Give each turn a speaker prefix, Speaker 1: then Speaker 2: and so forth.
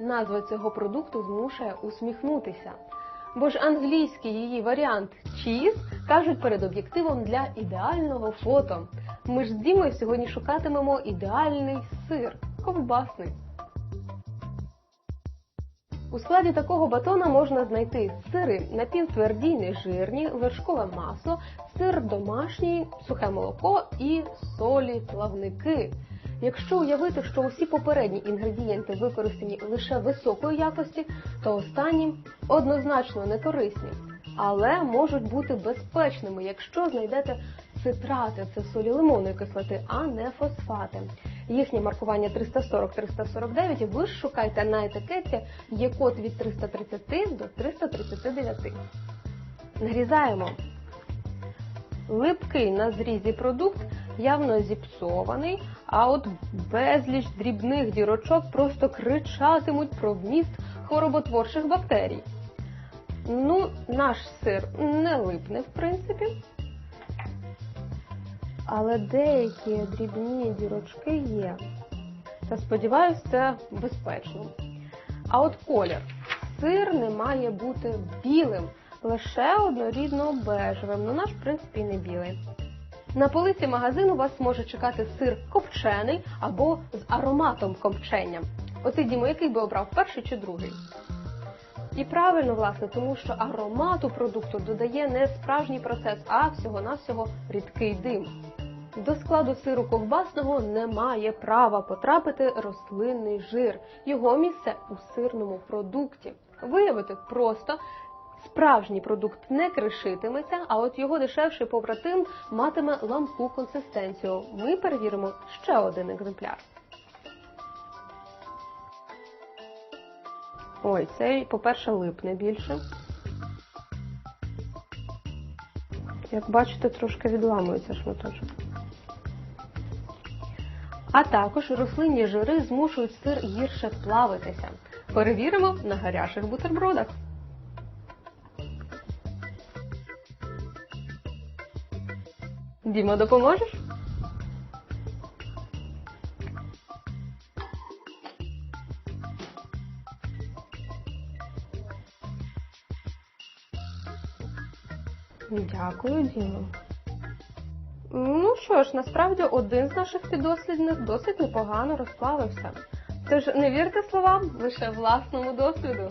Speaker 1: Назва цього продукту змушує усміхнутися. Бо ж англійський її варіант чіз кажуть перед об'єктивом для ідеального фото. Ми ж з Дімою сьогодні шукатимемо ідеальний сир ковбасний. У складі такого батона можна знайти сири напівтверді, нежирні, вершкове масло, сир домашній, сухе молоко і солі плавники. Якщо уявити, що усі попередні інгредієнти використані лише високої якості, то останні однозначно не корисні, але можуть бути безпечними, якщо знайдете цитрати, це солі лимонної кислоти, а не фосфати. Їхнє маркування 340-349, і ви ж шукайте на етикетці, є код від 330 до 339. Нарізаємо. Липкий на зрізі продукт явно зіпсований, а от безліч дрібних дірочок просто кричатимуть про вміст хвороботворчих бактерій. Ну, наш сир не липне, в принципі. Але деякі дрібні дірочки є. Та сподіваюсь, це безпечно. А от колір. Сир не має бути білим, лише однорідно бежевим. Ну наш, в принципі, не білий. На полиці магазину вас може чекати сир копчений або з ароматом копчення. Ти, Дімо, який би обрав перший чи другий? І правильно, власне, тому що аромату продукту додає не справжній процес, а всього-навсього рідкий дим. До складу сиру ковбасного немає права потрапити рослинний жир. Його місце у сирному продукті. Виявити просто справжній продукт не кришитиметься, а от його дешевший побратим матиме ламку консистенцію. Ми перевіримо ще один екземпляр. Ой, цей, по-перше, липне більше. Як бачите, трошки відламується шматочок. А також рослинні жири змушують сир гірше плавитися. Перевіримо на гарячих бутербродах. Діма, допоможеш? Дякую, Діма. Ну що ж, насправді один з наших піддослідних досить непогано розплавився. Тож не вірте словам, лише власному досвіду.